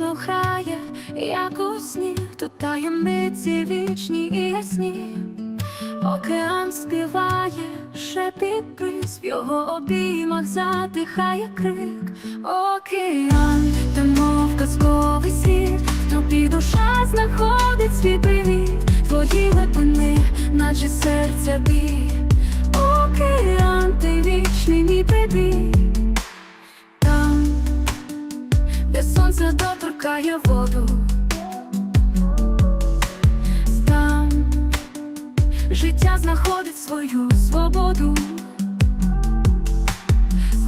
ясно грає, як у сні, тут таємниці вічні і ясні. Океан співає, шепіт бриз, в його обіймах затихає крик. Океан, де мов казковий світ, тобі душа знаходить свій привіт, твої глибини, наче серця бій. Океан, ти вічний мій прибій. Де сонце доторкає воду. Там життя знаходить свою свободу.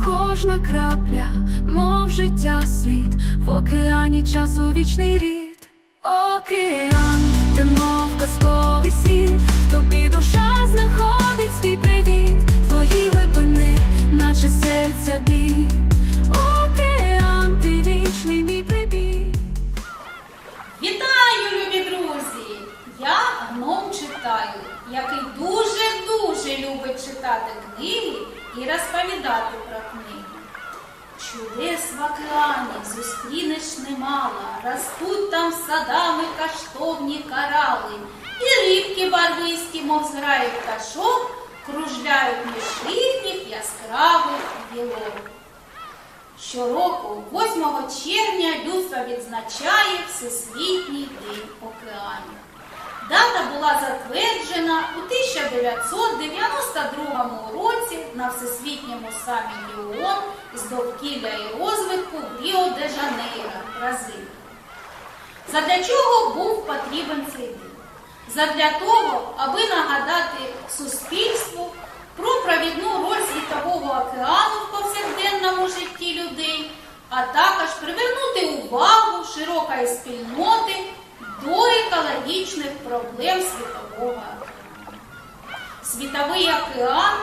Кожна крапля, мов життя світ, в океані часу вічний рід. Океан, де мов казковий в тобі душа Чудес в океані зустрінеш немало, ростуть там садами каштовні корали, і рибки барвисті, мов зграють пташок, кружляють між їхніх яскравих білок. Щороку, 8 червня, людство відзначає Всесвітній день океанів. Дата була затверджена у 1992 році на Всесвітньому саміті ООН з довкілля і розвитку в Ріо-де-Жанейро, Бразилія. Задля чого був потрібен цей день? Задля того, аби нагадати суспільству про провідну роль світового океану в повсякденному житті людей, а також привернути увагу широкої спільноти до екологічних проблем світового. Світовий океан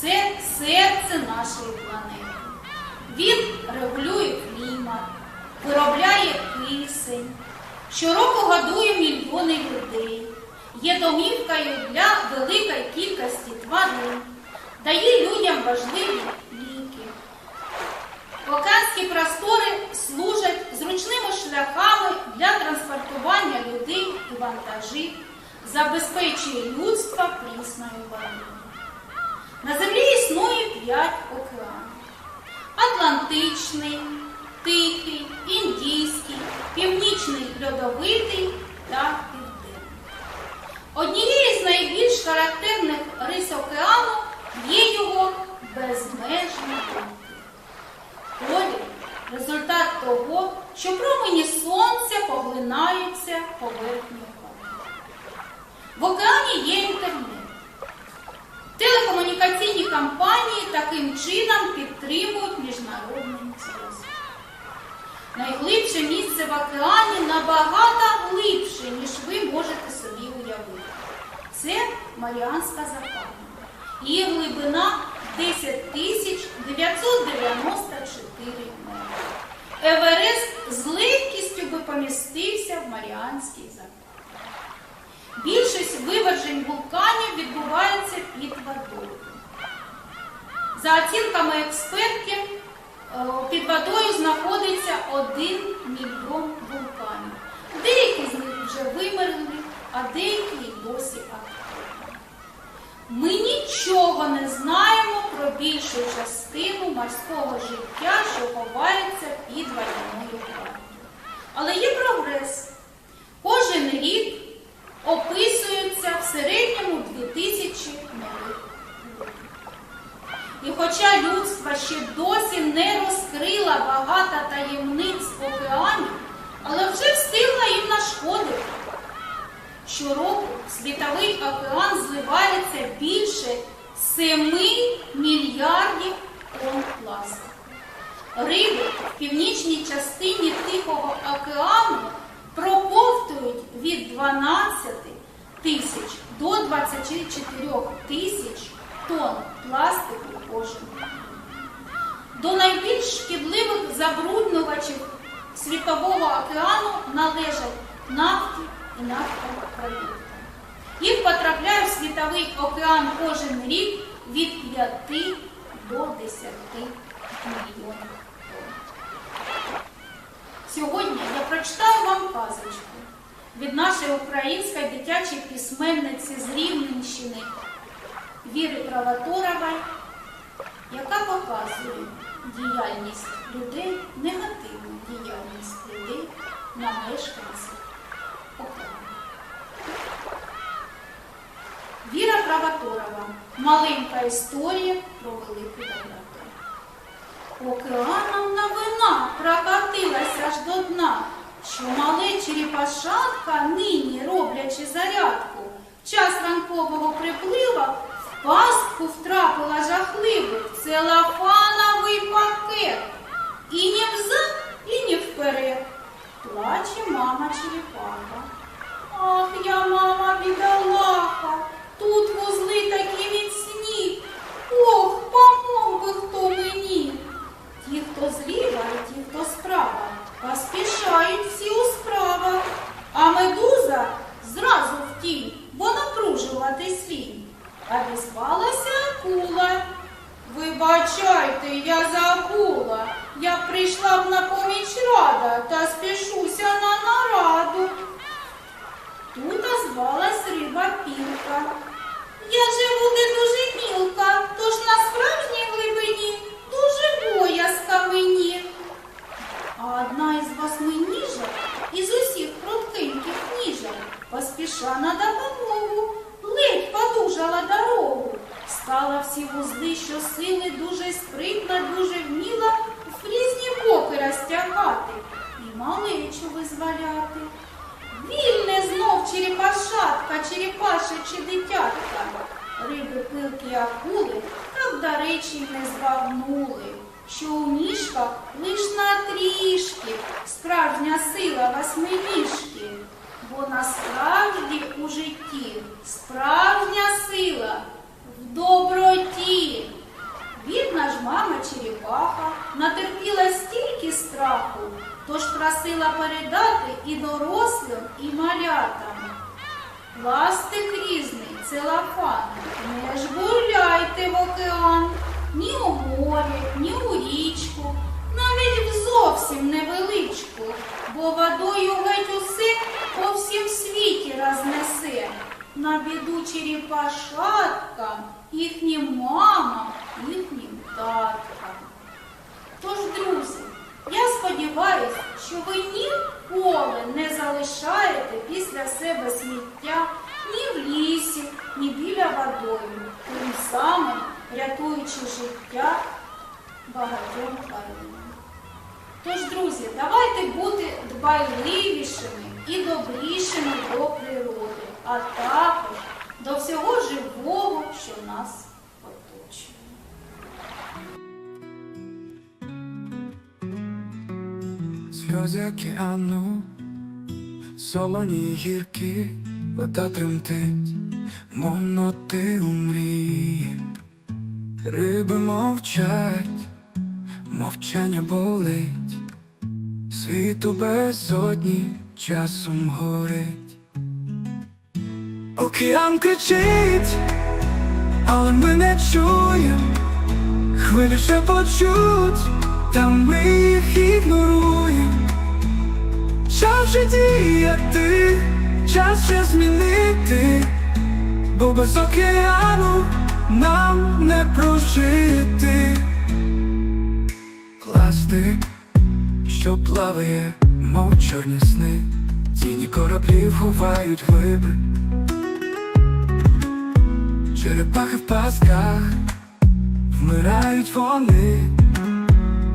це серце нашої планети. Він регулює клімат, виробляє кисень, щороку годує мільйони людей, є домівкою для великої кількості тварин, дає людям важливі ліки. Океанські простори служать зручними шляхами і вантажів, забезпечує людство прісною водою. На землі існує п'ять океанів: Атлантичний, Тихий, Індійський, Північний льодовитий та Південний. Однією з найбільш характерних рис океану є його безмежний колір. Результат того, що промені сонця поглинаються поверхню води. В океані є інтернет. Телекомунікаційні компанії таким чином підтримують міжнародний зв'язок. Найглибше місце в океані набагато глибше, ніж ви можете собі уявити. Це Маріанська западина. Її глибина 10 тисяч 994 метри. Еверест з легкістю би помістився в Маріанській западині. Більшість вивержень вулканів відбувається під водою. За оцінками експертів, е, під водою знаходиться один мільйон вулканів. Деякі з них вже вимерли, а деякі досі активні. Ми нічого не знаємо про більшу частину морського життя, що ховається під водяною гладдю. Але є прогрес. Кожен рік описується в середньому 2000 нових. І хоча людство ще досі не розкрило багато таємниць океанів, але вже встигла їм нашкодити. Щороку світовий океан зливається більше 7 мільярдів тонн пластику. Риби в північній частині Тихого океану проковтують від 12 тисяч до 24 тисяч тонн пластику кожен. рік. До найбільш шкідливих забруднювачів світового океану належать нафті і нафтопродукти. Їх потрапляє в світовий океан кожен рік від 5 до 10 мільйонів тонн. Сьогодні я прочитаю вам казочку від нашої української дитячої письменниці з Рівненщини Віри Правоторової, яка показує діяльність людей, негативну діяльність людей на мешканців океану. Віра Правоторова. Маленька історія про велику доброту. Океаном новина прокатилась аж до дна, що мале черепашатка нині роблячи зарядку, в час ранкового приплива в пастку втрапила жахливу целофановий пакет. І ні взад, і ні вперед. Плаче мама черепаха. Ах, я мама А візвалася акула. Вибачайте, я забула. Я прийшла б на поміч рада та спішуся на нараду. Тут назвалась риба пілка. Я живу де дуже мілка, тож на справжній черепашатка, черепашечі дитятка. Риби пилки акули, так до речі не збагнули, що у ніжках лиш на трішки справжня сила восьминіжки. Бо насправді у житті справжня сила в доброті. Бідна ж мама черепаха натерпіла стільки страху, тож просила передати і дорослим, і малятам. Пластик різний, целофан, не жбурляйте в океан, ні у море, ні у річку, навіть в зовсім невеличку, бо водою геть усе по всім світі рознесе. На біду черепашаткам, їхнім мамам, їхнім таткам. Тож, друзі, я сподіваюся, що ви ніколи не залишаєте після себе сміття ні в лісі, ні біля водою, тим самим рятуючи життя багатьом тваринам. Тож, друзі, давайте бути дбайливішими і добрішими до природи, а також до всього живого, що нас оточує. Сльози океану, солоні гіркі, вода тремтить, мов ноти у мрії. Риби мовчать, мовчання болить, світ у безодні часом горить. Океан кричить, але ми не чуємо. Хвилі ще почуть, та ми їх ігноруємо. Час вже діяти, час ще змінити, бо без океану нам не прожити. Пластик, що плаває, мов чорні сни, тіні кораблів ховають глиби. Черепахи в пасках Вмирають вони,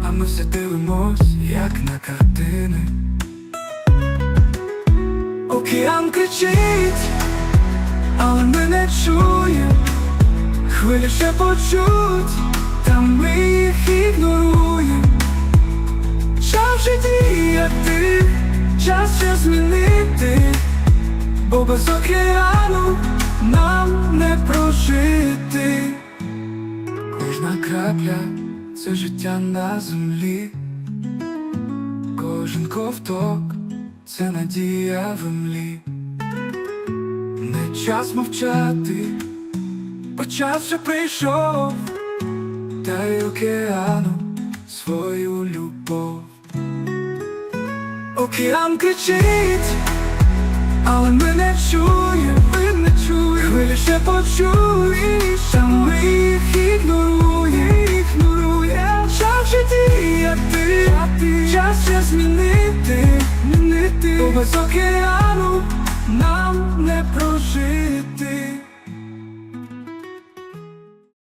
а ми все дивимось, як на картини. Океан кричить, але ми не чуємо, хвилі ще почуть, та ми їх ігноруємо. Час вже діяти, час ще змінити, бо без океану нам не прожити. Кожна крапля це життя на землі, кожен ковток це надія в млі. Не час мовчати, бо час вже прийшов, дай океану свою любов. океан кричить, але ми не чуємо, без океану нам не прожити